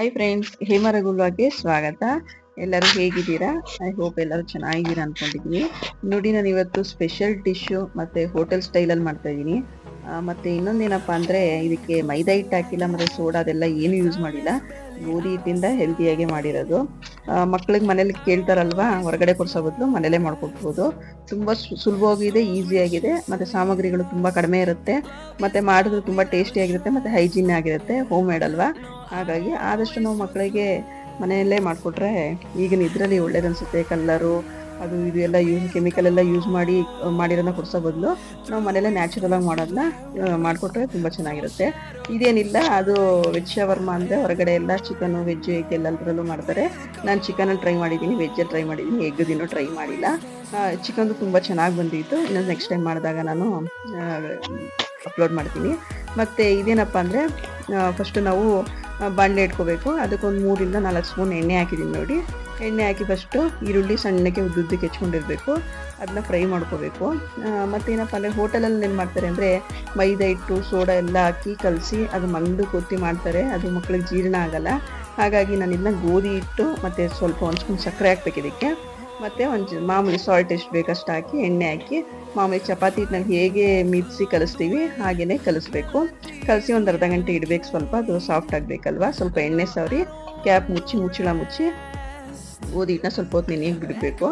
Hi friends ಹೇಮರಗುಲ್ವಾಗೆ ಸ್ವಾಗತ ಎಲ್ಲರೂ ಹೇಗಿದ್ದೀರಾ ಐ ಹೋಪ್ ಎಲ್ಲರೂ ಚೆನ್ನಾಗಿದ್ದೀರಾ ಅನ್ಕೊಂಡಿದ್ದೀನಿ ನೋಡಿ ನಾನು ಇವತ್ತು ಸ್ಪೆಷಲ್ ಡಿಶ್ಶು ಮತ್ತೆ ಹೋಟೆಲ್ ಮಾಡ್ತಾ ಇದ್ದೀನಿ ಮತ್ತೆ ಇನ್ನೊಂದೇನಪ್ಪ ಅಂದರೆ ಇದಕ್ಕೆ ಮೈದಾ ಹಿಟ್ಟು ಹಾಕಿಲ್ಲ, ಮತ್ತೆ ಸೋಡಾ ಅದೆಲ್ಲ ಏನು ಯೂಸ್ ಮಾಡಿಲ್ಲ. ಗೋಧಿ ಹಿಟ್ಟಿಂದ ಹೆಲ್ತಿಯಾಗಿ ಮಾಡಿರೋದು. ಮಕ್ಳಿಗೆ ಮನೇಲಿ ಕೇಳ್ತಾರಲ್ವಾ, ಹೊರಗಡೆ ಕೊಡ್ಸೋ ಬದಲು ಮನೇಲೇ ಮಾಡ್ಕೊಡ್ಬೋದು ತುಂಬ ಸುಲಭವಾಗಿದೆ ಈಸಿಯಾಗಿದೆ ಮತ್ತು ಸಾಮಗ್ರಿಗಳು ತುಂಬ ಕಡಿಮೆ ಇರುತ್ತೆ. ಮತ್ತು ಮಾಡಿದ್ರೆ ತುಂಬ ಟೇಸ್ಟಿಯಾಗಿರುತ್ತೆ ಮತ್ತು ಮತ್ತೆ ಹೈಜೀನ್ ಆಗಿರುತ್ತೆ ಹೋಮ್ ಮೇಡ್ ಅಲ್ವಾ? ಹಾಗಾಗಿ ಆದಷ್ಟು ನಾವು ಮಕ್ಕಳಿಗೆ ಮನೆಯಲ್ಲೇ ಮಾಡಿಕೊಟ್ರೆ ಈಗಿನ ಇದರಲ್ಲಿ ಒಳ್ಳೇದನ್ಸುತ್ತೆ ಕಲ್ಲರು ಅದು ಇದು ಎಲ್ಲ ಯೂಸ್ ಕೆಮಿಕಲ್ ಎಲ್ಲ ಯೂಸ್ ಮಾಡಿ ಮಾಡಿರೋದನ್ನ ಕೊಡ್ಸೋ ಬದಲು ನಾವು ಮನೆಯಲ್ಲೇ ನ್ಯಾಚುರಲ್ ಆಗಿ ಮಾಡೋದನ್ನ ಮಾಡಿಕೊಟ್ರೆ ತುಂಬ ಚೆನ್ನಾಗಿರುತ್ತೆ. ಇದೇನಿಲ್ಲ, ಅದು ವೆಜ್ ಶವರ್ಮ ಅಂದರೆ ಹೊರಗಡೆ ಎಲ್ಲ ಚಿಕನು ವೆಜ್ ಎಗ್ ಎಲ್ಲದರಲ್ಲೂ ಮಾಡ್ತಾರೆ. ನಾನು ಚಿಕನಲ್ಲಿ ಟ್ರೈ ಮಾಡಿದ್ದೀನಿ ವೆಜ್ಜಲ್ಲಿ ಟ್ರೈ ಮಾಡಿದ್ದೀನಿ ಎಗ್ಗದಿನ್ನೂ ಟ್ರೈ ಮಾಡಿಲ್ಲ. ಚಿಕನ್ದು ತುಂಬ ಚೆನ್ನಾಗಿ ಬಂದಿತ್ತು. ಇನ್ನೊಂದು ನೆಕ್ಸ್ಟ್ ಟೈಮ್ ಮಾಡಿದಾಗ ನಾನು ಅಪ್ಲೋಡ್ ಮಾಡ್ತೀನಿ. ಮತ್ತು ಇದೇನಪ್ಪ ಅಂದರೆ ಫಸ್ಟು ನಾವು ಬಾಣಲೆ ಇಟ್ಕೋಬೇಕು. ಅದಕ್ಕೊಂದು ಮೂರಿಂದ ನಾಲ್ಕು ಸ್ಪೂನ್ ಎಣ್ಣೆ ಹಾಕಿದ್ದೀನಿ ನೋಡಿ. ಎಣ್ಣೆ ಹಾಕಿ ಫಸ್ಟು ಈರುಳ್ಳಿ ಸಣ್ಣಕ್ಕೆ ಉದ್ದುದ್ದಕ್ಕೆ ಹೆಚ್ಕೊಂಡಿರಬೇಕು ಅದನ್ನ ಫ್ರೈ ಮಾಡ್ಕೋಬೇಕು. ಮತ್ತೇನಪ್ಪ ಅಂದರೆ ಹೋಟೆಲಲ್ಲಿ ಏನು ಮಾಡ್ತಾರೆ ಅಂದರೆ ಮೈದಾ ಹಿಟ್ಟು, ಸೋಡಾ ಎಲ್ಲ ಹಾಕಿ ಕಲಸಿ ಅದು ಮಂಡು ಕೊತ್ತಿ ಮಾಡ್ತಾರೆ. ಅದು ಮಕ್ಕಳಿಗೆ ಜೀರ್ಣ ಆಗಲ್ಲ. ಹಾಗಾಗಿ ನಾನು ಇದನ್ನ ಗೋಧಿ ಹಿಟ್ಟು ಮತ್ತು ಸ್ವಲ್ಪ ಒಂದು ಸ್ಪೂನ್ ಸಕ್ಕರೆ ಹಾಕ್ಬೇಕು ಇದಕ್ಕೆ. ಮತ್ತು ಒಂದು ಮಾಮೂಲಿ ಸಾಲ್ಟ್ ಎಷ್ಟು ಬೇಕಷ್ಟು ಹಾಕಿ ಎಣ್ಣೆ ಹಾಕಿ ಮಾಮೂಲಿ ಚಪಾತಿ ಹಿಟ್ಟನ್ನ ಹೇಗೆ ಮಿಕ್ಸಿ ಕಲಿಸ್ತೀವಿ ಹಾಗೆಯೇ ಕಲಿಸ್ಬೇಕು. ಕಲಸಿ ಒಂದು ಅರ್ಧ ಗಂಟೆ ಇಡಬೇಕು ಸ್ವಲ್ಪ. ಅದು ಸಾಫ್ಟ್ ಆಗಬೇಕಲ್ವ? ಸ್ವಲ್ಪ ಎಣ್ಣೆ ಸವರಿ, ಕ್ಯಾಪ್ ಮುಚ್ಚಿ, ಮುಚ್ಚಳ ಮುಚ್ಚಿ ಗೋಧಿ ಹಿಟ್ಟನ್ನ ಸ್ವಲ್ಪ ಹೊತ್ತು ನೆನೆಯಕ್ಕೆ ಬಿಡಬೇಕು.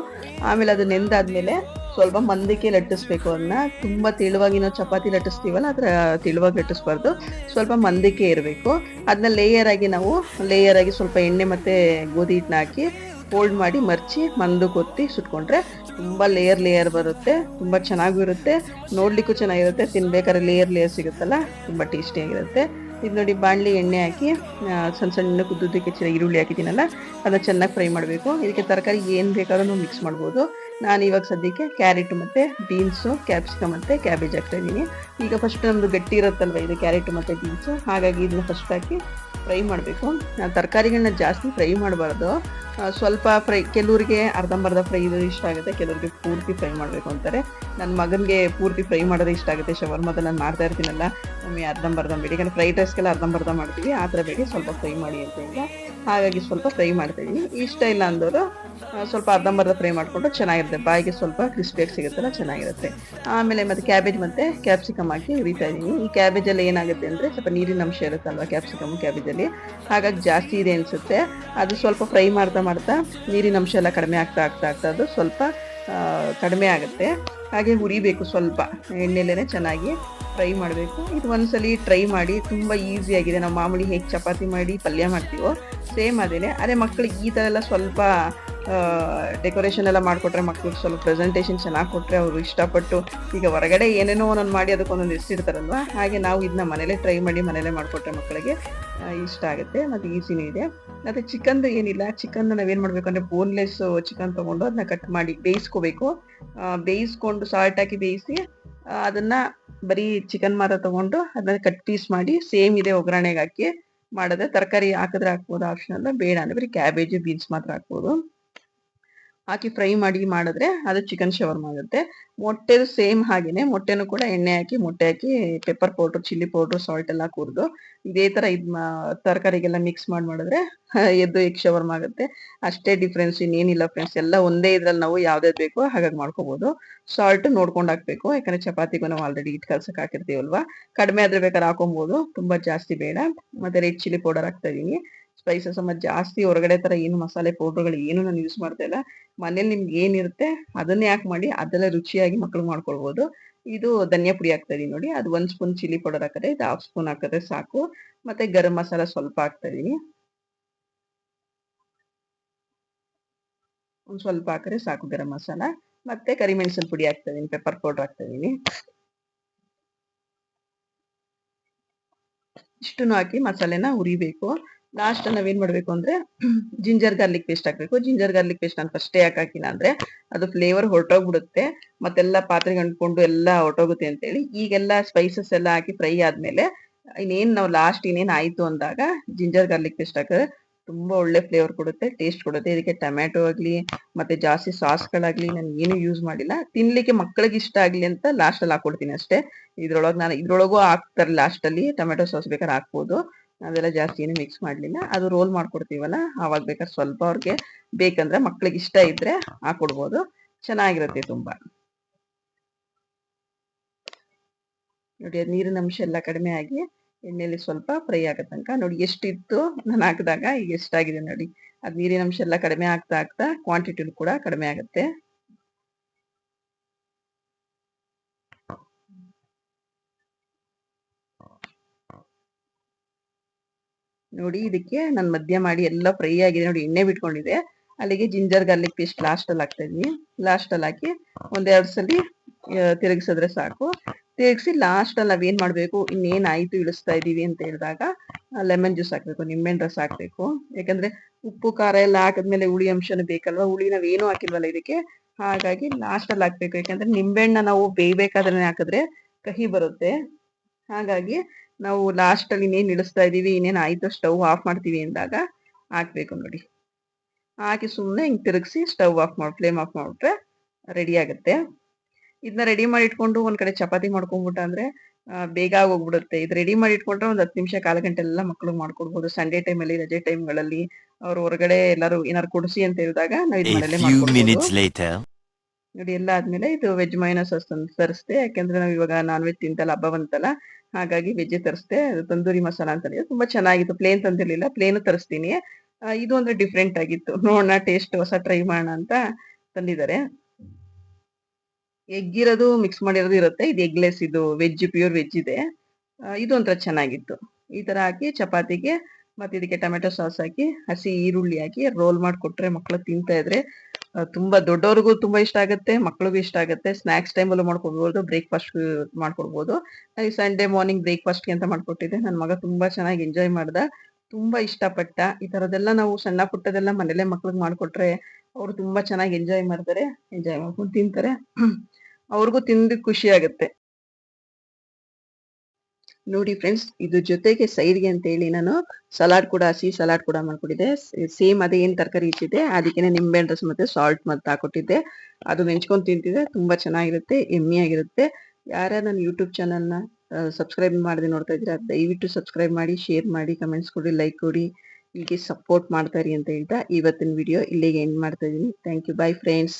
ಆಮೇಲೆ ಅದು ನೆಂದಾದ್ಮೇಲೆ ಸ್ವಲ್ಪ ಮಂದಕ್ಕೆ ಲಟ್ಟಿಸ್ಬೇಕು ಅದನ್ನ ತುಂಬ ತೆಳುವಾಗಿ ನಾವು ಚಪಾತಿ ಲಟ್ಟಿಸ್ತೀವಲ್ಲ, ಅದರ ತೆಳುವಾಗಿ ಲಟ್ಟಿಸ್ಬಾರ್ದು. ಸ್ವಲ್ಪ ಮಂದಕ್ಕೆ ಇರಬೇಕು. ಅದನ್ನ ಲೇಯರ್ ಆಗಿ ನಾವು ಲೇಯರ್ ಆಗಿ ಸ್ವಲ್ಪ ಎಣ್ಣೆ ಮತ್ತೆ ಗೋಧಿ ಹಿಟ್ಟನ್ನ ಹಾಕಿ ಫೋಲ್ಡ್ ಮಾಡಿ ಮರ್ಚಿ ಮಂದು ಕೊತ್ತಿ ಸುಟ್ಕೊಂಡ್ರೆ ತುಂಬ ಲೇಯರ್ ಲೇಯರ್ ಬರುತ್ತೆ. ತುಂಬ ಚೆನ್ನಾಗೂ ಇರುತ್ತೆ. ನೋಡ್ಲಿಕ್ಕೂ ಚೆನ್ನಾಗಿರುತ್ತೆ. ತಿನ್ಬೇಕಾದ್ರೆ ಲೇಯರ್ ಲೇಯರ್ ಸಿಗುತ್ತಲ್ಲ, ತುಂಬ ಟೇಸ್ಟಿಯಾಗಿರುತ್ತೆ ಇದು ನೋಡಿ ಬಾಣಲಿ ಎಣ್ಣೆ ಹಾಕಿ ಸಣ್ಣ ಸಣ್ಣ ಕುದ್ದುದಕ್ಕೆ ಚೆನ್ನಾಗಿ ಈರುಳ್ಳಿ ಹಾಕಿದ್ದೀನಲ್ಲ, ಅದನ್ನ ಚೆನ್ನಾಗಿ ಫ್ರೈ ಮಾಡಬೇಕು. ಇದಕ್ಕೆ ತರಕಾರಿ ಏನು ಬೇಕಾದ್ರೂ ಮಿಕ್ಸ್ ಮಾಡ್ಬೋದು. ನಾನು ಇವಾಗ ಸದ್ಯಕ್ಕೆ ಕ್ಯಾರೆಟ್ ಮತ್ತು ಬೀನ್ಸು ಕ್ಯಾಪ್ಸಿಕಮ್ ಮತ್ತು ಕ್ಯಾಬೇಜ್ ಹಾಕ್ತಾ ಇದ್ದೀನಿ. ಈಗ ಫಸ್ಟ್ ನಮ್ಮದು ಗಟ್ಟಿ ಇರುತ್ತಲ್ವ, ಇದು ಕ್ಯಾರೆಟ್ ಮತ್ತು ಬೀನ್ಸು ಹಾಗಾಗಿ ಇದನ್ನ ಫಸ್ಟ್ ಹಾಕಿ ಫ್ರೈ ಮಾಡಬೇಕು. ತರಕಾರಿಗಳನ್ನ ಜಾಸ್ತಿ ಫ್ರೈ ಮಾಡಬಾರ್ದು. ಸ್ವಲ್ಪ ಫ್ರೈ, ಕೆಲವರಿಗೆ ಅರ್ಧಂಬರ್ಧ ಫ್ರೈ ಇದು ಇಷ್ಟ ಆಗುತ್ತೆ, ಕೆಲವರಿಗೆ ಪೂರ್ತಿ ಫ್ರೈ ಮಾಡಬೇಕು ಅಂತಾರೆ. ನನ್ನ ಮಗನಿಗೆ ಪೂರ್ತಿ ಫ್ರೈ ಮಾಡೋದೇ ಇಷ್ಟ ಆಗುತ್ತೆ ಶವರ್ಮದ ನಾನು ಮಾಡ್ತಾ ಇರ್ತೀನಲ್ಲ, ಒಮ್ಮೆ ಅರ್ಧಂಬರ್ಧ ಬೇಡಿ ಯಾಕಂದ್ರೆ ಫ್ರೈಡ್ ರೈಸ್ಗೆಲ್ಲ ಅರ್ಧಂಬರ್ಧ ಮಾಡ್ತೀವಿ, ಆ ಥರ ಬೇಡಿ, ಸ್ವಲ್ಪ ಫ್ರೈ ಮಾಡಿ ಅಂತ ಈಗ ಹಾಗಾಗಿ ಸ್ವಲ್ಪ ಫ್ರೈ ಮಾಡ್ತಾ ಇದ್ದೀನಿ ಇಷ್ಟ ಇಲ್ಲ ಅಂದವರು ಸ್ವಲ್ಪ ಅರ್ಧಂಬರ್ಧ ಫ್ರೈ ಮಾಡಿಕೊಂಡು ಚೆನ್ನಾಗಿರುತ್ತೆ. ಬಾಯಿಗೆ ಸ್ವಲ್ಪ ಕ್ರಿಸ್ಪಿಯಾಗಿ ಸಿಗುತ್ತಲ್ಲ ಚೆನ್ನಾಗಿರುತ್ತೆ. ಆಮೇಲೆ ಮತ್ತೆ ಕ್ಯಾಬೇಜ್ ಮತ್ತೆ ಕ್ಯಾಪ್ಸಿಕಮ್ ಹಾಕಿ ಹುರಿತಾ ಇದ್ದೀನಿ. ಈ ಕ್ಯಾಬೇಜಲ್ಲಿ ಏನಾಗುತ್ತೆ ಅಂದರೆ ಸ್ವಲ್ಪ ನೀರಿನ ಅಂಶ ಇರುತ್ತಲ್ವ ಕ್ಯಾಪ್ಸಿಕಮ್ ಕ್ಯಾಬೇಜಲ್ಲಿ ಹಾಗಾಗಿ ಜಾಸ್ತಿ ಇದೆ ಅನಿಸುತ್ತೆ. ಅದು ಸ್ವಲ್ಪ ಫ್ರೈ ಮಾಡ್ತಾ ಮಾಡ್ತಾ ನೀರಿನ ಅಂಶ ಎಲ್ಲ ಕಡಿಮೆ ಆಗ್ತಾ ಆಗ್ತಾ ಆಗ್ತಾ ಅದು ಸ್ವಲ್ಪ ಕಡಿಮೆ ಆಗುತ್ತೆ. ಹಾಗೆ ಹುರಿಬೇಕು ಸ್ವಲ್ಪ. ಎಣ್ಣೆಲೇ ಚೆನ್ನಾಗಿ ಫ್ರೈ ಮಾಡಬೇಕು. ಇದು ಒಂದ್ಸಲಿ ಟ್ರೈ ಮಾಡಿ, ತುಂಬ ಆಗಿದೆ. ನಾವು ಮಾಮೂಲಿ ಹೇಗೆ ಚಪಾತಿ ಮಾಡಿ ಪಲ್ಯ ಮಾಡ್ತೀವೋ ಸೇಮ್ ಅದೇನೆ. ಅದೇ ಮಕ್ಕಳಿಗೆ ಈ ಥರ ಎಲ್ಲ ಸ್ವಲ್ಪ ಡೆಕೋರೇಷನ್ ಎಲ್ಲ ಮಾಡಿಕೊಟ್ರೆ ಮಕ್ಳಿಗೆ ಸ್ವಲ್ಪ ಪ್ರೆಸೆಂಟೇಷನ್ ಚೆನ್ನಾಗಿ ಕೊಟ್ಟರೆ ಅವರು ಇಷ್ಟಪಟ್ಟು ಈಗ ಹೊರಗಡೆ ಏನೇನೋ ಒಂದೊಂದು ಮಾಡಿ ಅದಕ್ಕೊಂದೊಂದು ಇಷ್ಟಿರ್ತಾರಲ್ವ ಹಾಗೆ ನಾವು ಇದನ್ನ ಮನೇಲೇ ಟ್ರೈ ಮಾಡಿ ಮನೇಲೇ ಮಾಡಿಕೊಟ್ರೆ ಮಕ್ಕಳಿಗೆ ಇಷ್ಟ ಆಗುತ್ತೆ ಮತ್ತು ಈಸಿನೂ ಇದೆ. ಮತ್ತು ಚಿಕನ್ದು ಏನಿಲ್ಲ. ಚಿಕನ್ ನಾವೇನು ಮಾಡಬೇಕು ಅಂದರೆ ಬೋನ್ಲೆಸ್ ಚಿಕನ್ ತೊಗೊಂಡು ಅದನ್ನ ಕಟ್ ಮಾಡಿ ಬೇಯಿಸ್ಕೋಬೇಕು. ಬೇಯಿಸ್ಕೊಂಡು ಸಾಲ್ಟ್ ಹಾಕಿ ಬೇಯಿಸಿ ಅದನ್ನ ಬರೀ ಚಿಕನ್ ಮಾತ್ರ ತಗೊಂಡು ಅದನ್ನ ಕಟ್ ಪೀಸ್ ಮಾಡಿ ಸೇಮ್ ಇದೆ ಒಗ್ಗರಣೆಗೆ ಹಾಕಿ ಮಾಡಿದ್ರೆ ತರಕಾರಿ ಹಾಕಿದ್ರೆ ಹಾಕ್ಬೋದು ಅಲ್ಲ ಬೇಡ ಅಂದ್ರೆ ಬರೀ ಕ್ಯಾಬೇಜ್ ಬೀನ್ಸ್ ಮಾತ್ರ ಹಾಕ್ಬೋದು. ಹಾಕಿ ಫ್ರೈ ಮಾಡಿ ಮಾಡಿದ್ರೆ ಅದು ಚಿಕನ್ ಶವರ್ಮ ಆಗುತ್ತೆ. ಮೊಟ್ಟೆ ಸೇಮ್ ಹಾಗೇನೆ, ಮೊಟ್ಟೆನೂ ಕೂಡ ಎಣ್ಣೆ ಹಾಕಿ, ಮೊಟ್ಟೆ ಹಾಕಿ pepper powder chilli powder salt ಎಲ್ಲ ಕುರ್ದು. ಇದೇ ತರ ಇದ್ ತರಕಾರಿಗೆಲ್ಲ ಮಿಕ್ಸ್ ಮಾಡಿ ಮಾಡಿದ್ರೆ ಎದ್ದು ಎಗ್ ಶವರ್ಮ ಆಗುತ್ತೆ. ಅಷ್ಟೇ ಡಿಫ್ರೆನ್ಸ್ ಇನ್ನೇನಿಲ್ಲ ಫ್ರೆಂಡ್ಸ್ ಎಲ್ಲ ಒಂದೇ ಇದ್ರಲ್ಲಿ ನಾವು ಯಾವ್ದು ಬೇಕೋ ಹಾಗಾಗಿ ಮಾಡ್ಕೋಬಹುದು ಸಾಲ್ಟ್ ನೋಡ್ಕೊಂಡು ಹಾಕ್ಬೇಕು, ಯಾಕಂದ್ರೆ ಚಪಾತಿಗೂ ನಾವು ಆಲ್ರೆಡಿ ಇಟ್ಟು ಕಲ್ಸಕ್ ಹಾಕಿರ್ತೀವಲ್ವಾ? ಕಡಿಮೆ ಆದ್ರೆ ಬೇಕಾದ್ರೆ ಹಾಕೊಬಹುದು ತುಂಬಾ ಜಾಸ್ತಿ ಬೇಡ. ಮತ್ತೆ ರೆಡ್ ಚಿಲ್ಲಿ ಪೌಡರ್ ಹಾಕ್ತಾ ಇದೀನಿ. ಸ್ಪೈಸಸ್ ಅಮ್ಮ ಜಾಸ್ತಿ ಹೊರಗಡೆ ತರ ಏನು ಮಸಾಲೆ ಪೌಡರ್ಗಳು ಏನು ನಾನು ಯೂಸ್ ಮಾಡ್ತಾ ಇಲ್ಲ. ಮನೇಲಿ ನಿಮ್ಗೆ ಏನಿರುತ್ತೆ ಅದನ್ನೇ ಯಾಕೆ ಮಾಡಿ ಅದೆಲ್ಲ ರುಚಿಯಾಗಿ ಮಕ್ಕಳು ಮಾಡ್ಕೊಳ್ಬಹುದು ಇದು ಧನಿಯಾ ಪುಡಿ ಹಾಕ್ತಾ ಇದೀನಿ ನೋಡಿ. ಅದು ಒಂದ್ ಸ್ಪೂನ್ ಚಿಲ್ಲಿ ಪೌಡರ್ ಹಾಕಿದ್ರೆ ಇದು ಹಾಫ್ ಸ್ಪೂನ್ ಹಾಕಿದ್ರೆ ಸಾಕು. ಮತ್ತೆ ಗರಂ ಮಸಾಲ ಸ್ವಲ್ಪ ಹಾಕ್ತಾ ಇದೀನಿ. ಒಂದ್ ಸ್ವಲ್ಪ ಹಾಕಿದ್ರೆ ಸಾಕು ಗರಂ ಮಸಾಲ. ಮತ್ತೆ ಕರಿಮೆಣಸಿನ ಪುಡಿ ಹಾಕ್ತಾ ಇದೀನಿ ಪೆಪ್ಪರ್ ಪೌಡರ್ ಹಾಕ್ತಾ ಇದೀನಿ. ಇಷ್ಟನ್ನು ಹಾಕಿ ಮಸಾಲೆನ ಉರಿಬೇಕು ಲಾಸ್ಟ್ ನಾವೇನ್ ಮಾಡ್ಬೇಕು ಅಂದ್ರೆ ಜಿಂಜರ್ ಗಾರ್ಲಿಕ್ ಪೇಸ್ಟ್ ಹಾಕ್ಬೇಕು. ಜಿಂಜರ್ ಗಾರ್ಲಿಕ್ ಪೇಸ್ಟ್ ನಾನು ಫಸ್ಟೇ ಹಾಕಿಲ್ಲ ಅಂದ್ರೆ, ಅದು ಫ್ಲೇವರ್ ಹೊರಟೋಗ್ಬಿಡುತ್ತೆ. ಮತ್ತೆಲ್ಲ ಪಾತ್ರೆಗೆ ಅಂಟ್ಕೊಂಡು ಎಲ್ಲ ಹೊರಟೋಗುತ್ತೆ ಅಂತೇಳಿ, ಈಗೆಲ್ಲ ಸ್ಪೈಸಸ್ ಎಲ್ಲ ಹಾಕಿ ಫ್ರೈ ಆದ್ಮೇಲೆ, ಇನ್ನೇನ್ ನಾವು ಲಾಸ್ಟ್ ಇನ್ನೇನ್ ಆಯ್ತು ಅಂದಾಗ ಜಿಂಜರ್ ಗಾರ್ಲಿಕ್ ಪೇಸ್ಟ್ ಹಾಕಿದ್ರೆ ತುಂಬಾ ಒಳ್ಳೆ ಫ್ಲೇವರ್ ಕೊಡುತ್ತೆ ಟೇಸ್ಟ್ ಕೊಡುತ್ತೆ. ಇದಕ್ಕೆ ಟೊಮ್ಯಾಟೊ ಆಗ್ಲಿ, ಮತ್ತೆ ಜಾಸ್ತಿ ಸಾಸ್ಗಳಾಗ್ಲಿ ನಾನು ಏನು ಯೂಸ್ ಮಾಡಿಲ್ಲ. ತಿನ್ಲಿಕ್ಕೆ ಮಕ್ಕಳಿಗೆ ಇಷ್ಟ ಆಗ್ಲಿ ಅಂತ ಲಾಸ್ಟ್ ಅಲ್ಲಿ ಹಾಕೊಡ್ತೀನಿ ಅಷ್ಟೇ. ಇದ್ರೊಳಗೆ ನಾನು, ಇದ್ರೊಳಗೂ ಹಾಕ್ತಾರೆ ಲಾಸ್ಟ್ ಅಲ್ಲಿ. ಟೊಮೆಟೊ ಸಾಸ್ ಬೇಕಾದ್ರೆ ಹಾಕ್ಬೋದು. ಅದೆಲ್ಲ ಜಾಸ್ತಿ ಏನು ಮಿಕ್ಸ್ ಮಾಡಲಿಲ್ಲ. ಅದು ರೋಲ್ ಮಾಡ್ಕೊಡ್ತೀವಲ್ಲ, ಆವಾಗ ಬೇಕಾದ್ರೆ ಸ್ವಲ್ಪ ಅವ್ರಿಗೆ ಬೇಕಂದ್ರೆ ಮಕ್ಳಿಗೆ ಇಷ್ಟ ಇದ್ರೆ ಹಾಕೊಡ್ಬೋದು ಚೆನ್ನಾಗಿರುತ್ತೆ ತುಂಬಾ. ನೋಡಿ, ಅದು ನೀರಿನ ಅಂಶ ಎಲ್ಲ ಕಡಿಮೆ ಆಗಿ ಎಣ್ಣೆಲಿ ಸ್ವಲ್ಪ ಫ್ರೈ ಆಗೋ ತನಕ ನೋಡಿ, ಎಷ್ಟಿತ್ತು ನಾನು ಹಾಕಿದಾಗ, ಈಗ ಎಷ್ಟಾಗಿದೆ ನೋಡಿ. ಅದು ನೀರಿನ ಅಂಶ ಎಲ್ಲ ಕಡಿಮೆ ಆಗ್ತಾ ಆಗ್ತಾ ಕ್ವಾಂಟಿಟಿನೂ ಕೂಡ ಕಡಿಮೆ ಆಗುತ್ತೆ. ನೋಡಿ ಇದಕ್ಕೆ ನಾನು ಮಧ್ಯ ಮಾಡಿ ಎಲ್ಲ ಫ್ರೈ ಆಗಿದೆ ನೋಡಿ ಎಣ್ಣೆ ಬಿಟ್ಕೊಂಡಿದೆ ಅಲ್ಲಿಗೆ ಜಿಂಜರ್ ಗಾರ್ಲಿಕ್ ಪೇಸ್ಟ್ ಲಾಸ್ಟ್ ಅಲ್ಲಿ ಹಾಕ್ತಾ ಇದೀನಿ ಲಾಸ್ಟ್ ಅಲ್ಲಿ ಹಾಕಿ ಒಂದೆರಡು ಸಲ ತಿರುಗಿಸಿದ್ರೆ ಸಾಕು. ತಿರುಗಿಸಿ ಲಾಸ್ಟ್ ಅಲ್ಲಿ ನಾವೇನ್ ಮಾಡ್ಬೇಕು, ಇನ್ನೇನ್ ಆಯ್ತು ಇಳಿಸ್ತಾ ಇದೀವಿ ಅಂತ ಹೇಳಿದಾಗ ಲೆಮನ್ ಜ್ಯೂಸ್ ಹಾಕ್ಬೇಕು, ನಿಂಬೆಹಣ್ಣು ರಸ ಹಾಕ್ಬೇಕು. ಯಾಕಂದ್ರೆ ಉಪ್ಪು, ಖಾರ ಎಲ್ಲ ಹಾಕಿದ್ಮೇಲೆ ಹುಳಿ ಅಂಶನೂ ಬೇಕಲ್ವಾ? ಹುಳಿ ನಾವೇನು ಹಾಕಿಲ್ವಲ್ಲ ಇದಕ್ಕೆ. ಹಾಗಾಗಿ ಲಾಸ್ಟ್ ಅಲ್ಲಿ ಹಾಕ್ಬೇಕು. ಯಾಕಂದ್ರೆ ನಿಂಬೆಹಣ್ಣ ನಾವು ಬೇಯ್ಬೇಕಾದ್ರೆ ಹಾಕಿದ್ರೆ ಕಹಿ ಬರುತ್ತೆ. ಹಾಗಾಗಿ ನಾವು ಲಾಸ್ಟ್ ಅಲ್ಲಿ ಇನ್ನೇನ್ ಇಳಿಸ್ತಾ ಇದೀವಿ ಇನ್ನೇನ್ ಆಯ್ತು ಸ್ಟವ್ ಆಫ್ ಮಾಡ್ತೀವಿ ಅಂದಾಗ ಹಾಕ್ಬೇಕು ನೋಡಿ. ಹಾಕಿ ಸುಮ್ಮನೆ ಹಿಂಗ್ ತಿರುಗಿಸಿ ಸ್ಟವ್ ಆಫ್ ಮಾಡಿ ಫ್ಲೇಮ್ ಆಫ್ ಮಾಡ್ಬಿಟ್ರೆ ರೆಡಿ ಆಗುತ್ತೆ. ಇದನ್ನ ರೆಡಿ ಮಾಡಿ ಇಟ್ಕೊಂಡು ಒಂದ್ ಕಡೆ ಚಪಾತಿ ಮಾಡ್ಕೊಂಡ್ಬಿಟ್ಟ ಅಂದ್ರೆ ಬೇಗ ಹೋಗ್ಬಿಡುತ್ತೆ ಇದು ರೆಡಿ ಮಾಡಿ ಇಟ್ಕೊಂಡ್ರೆ ಒಂದ್ ಹತ್ತು ನಿಮಿಷ ಕಾಲ ಗಂಟೆ ಎಲ್ಲ ಮಕ್ಳು ಮಾಡ್ಕೊಡ್ಬೋದು. ಸಂಡೇ ಟೈಮಲ್ಲಿ ರಜೆ ಟೈಮ್ಗಳಲ್ಲಿ ಅವ್ರು ಹೊರಗಡೆ ಎಲ್ಲರೂ ಏನಾರು ಕೊಡಿಸಿ ಅಂತ ಹೇಳಿದಾಗ ನಾವು ಇದ್ ಮಾಡಲೇ ಮಾಡ್ಕೊಡ್ಬೋದು. ನೋಡಿ, ಎಲ್ಲ ಆದ್ಮೇಲೆ ಇದು ವೆಜ್ ಮೈನಸ್ ತಂದು ತರಿಸ್ದೆ, ಯಾಕಂದ್ರೆ ನಾವ್ ಇವಾಗ ನಾನ್ ವೆಜ್ ತಿಂತಲ್ಲ ಹಬ್ಬ ಬಂತಲ್ಲ, ಹಾಗಾಗಿ ವೆಜ್ ಅದು ತಂದೂರಿ ಮಸಾಲ ಅಂತ ತುಂಬಾ ಚೆನ್ನಾಗಿತ್ತು ಪ್ಲೇನ್ ತಂದಿರ್ಲಿಲ್ಲ ಪ್ಲೇನ್ ತರಿಸ್ತೀನಿ. ಇದು ಅಂದ್ರೆ ಡಿಫ್ರೆಂಟ್ ಆಗಿತ್ತು. ನೋಡೋಣ ಟೇಸ್ಟ್ ಹೊಸ ಟ್ರೈ ಮಾಡೋಣ ಅಂತ ತಂದಿದ್ದಾರೆ. ಎಗ್ ಇರೋದು ಮಿಕ್ಸ್ ಮಾಡಿರೋದು ಇರುತ್ತೆ, ಇದು ಎಗ್ಲೆಸ್ ಇದು ವೆಜ್ ಪ್ಯೂರ್ ವೆಜ್ ಇದೆ. ಇದು ಒಂಥರ ಚೆನ್ನಾಗಿತ್ತು. ಈ ತರ ಹಾಕಿ ಚಪಾತಿಗೆ ಮತ್ತೆ ಇದಕ್ಕೆ ಟೊಮೆಟೊ ಸಾಸ್ ಹಾಕಿ, ಹಸಿ ಈರುಳ್ಳಿ ಹಾಕಿ ರೋಲ್ ಮಾಡಿ ಕೊಟ್ರೆ ಮಕ್ಕಳು ತಿಂತಾ ಇದ್ರೆ ತುಂಬಾ ದೊಡ್ಡವ್ರಿಗೂ ತುಂಬಾ ಇಷ್ಟ ಆಗುತ್ತೆ, ಮಕ್ಳಿಗೂ ಇಷ್ಟ ಆಗುತ್ತೆ. ಸ್ನಾಕ್ಸ್ ಟೈಮಲ್ಲೂ ಮಾಡ್ಕೊಡ್ಬೋದು ಬ್ರೇಕ್ಫಾಸ್ಟ್ ಮಾಡ್ಕೊಡ್ಬೋದು. ಹಾಗೆ ಸಂಡೇ ಮಾರ್ನಿಂಗ್ ಬ್ರೇಕ್ಫಾಸ್ಟ್ ಅಂತ ಮಾಡ್ಕೊಟ್ಟಿದ್ದೆ. ನನ್ನ ಮಗ ತುಂಬಾ ಚೆನ್ನಾಗಿ ಎಂಜಾಯ್ ಮಾಡ್ದ. ತುಂಬಾ ಇಷ್ಟಪಟ್ಟ. ಈ ತರದೆಲ್ಲ ನಾವು ಸಣ್ಣ ಪುಟ್ಟದೆಲ್ಲ ಮನೇಲೆ ಮಕ್ಳಿಗೆ ಮಾಡ್ಕೊಟ್ರೆ ಅವ್ರು ತುಂಬಾ ಚೆನ್ನಾಗಿ ಎಂಜಾಯ್ ಮಾಡ್ತಾರೆ ಎಂಜಾಯ್ ಮಾಡ್ಕೊಂಡು ತಿಂತಾರೆ. ಅವ್ರಿಗೂ ತಿಂದು ಖುಷಿ ಆಗುತ್ತೆ. ನೋಡಿ ಫ್ರೆಂಡ್ಸ್ ಇದು ಜೊತೆಗೆ ಸೈಡ್ಗೆ ಅಂತ ಹೇಳಿ ನಾನು ಸಲಾಡ್ ಕೂಡ ಹಸಿ ಸಲಾಡ್ ಕೂಡ ಮಾಡ್ಕೊಟ್ಟಿದ್ದೆ. ಸೇಮ್ ಅದೇ ಏನ್ ತರಕಾರಿ ಇಟ್ಟಿದ್ದೆ ಅದಕ್ಕೆ ನಿಂಬೆಹಣ್ಣು ರಸ ಮತ್ತೆ ಸಾಲ್ಟ್ ಮತ್ತೆ ಹಾಕೊಟ್ಟಿದ್ದೆ. ಅದು ನೆಂಚ್ಕೊಂಡು ತಿಂತಿದ್ದೆ. ತುಂಬಾ ಚೆನ್ನಾಗಿರುತ್ತೆ ಎಮ್ಮಿ ಆಗಿರುತ್ತೆ. ಯಾರ್ಯಾರು ನನ್ನ ಯೂಟ್ಯೂಬ್ ಚಾನಲ್ನ ಸಬ್ಸ್ಕ್ರೈಬ್ ಮಾಡದೆ ನೋಡ್ತಾ ಇದ್ದೀರಾ, ದಯವಿಟ್ಟು ಸಬ್ಸ್ಕ್ರೈಬ್ ಮಾಡಿ ಶೇರ್ ಮಾಡಿ ಕಮೆಂಟ್ಸ್ ಕೊಡಿ ಲೈಕ್ ಕೊಡಿ. ಇಲ್ಲಿಗೆ ಸಪೋರ್ಟ್ ಮಾಡ್ತಾರಿ ಅಂತ ಹೇಳ್ತಾ ಇವತ್ತಿನ ವಿಡಿಯೋ ಇಲ್ಲಿಗೆ ಎಂಡ್ ಮಾಡ್ತಾ ಇದ್ದೀನಿ. Thank you by friends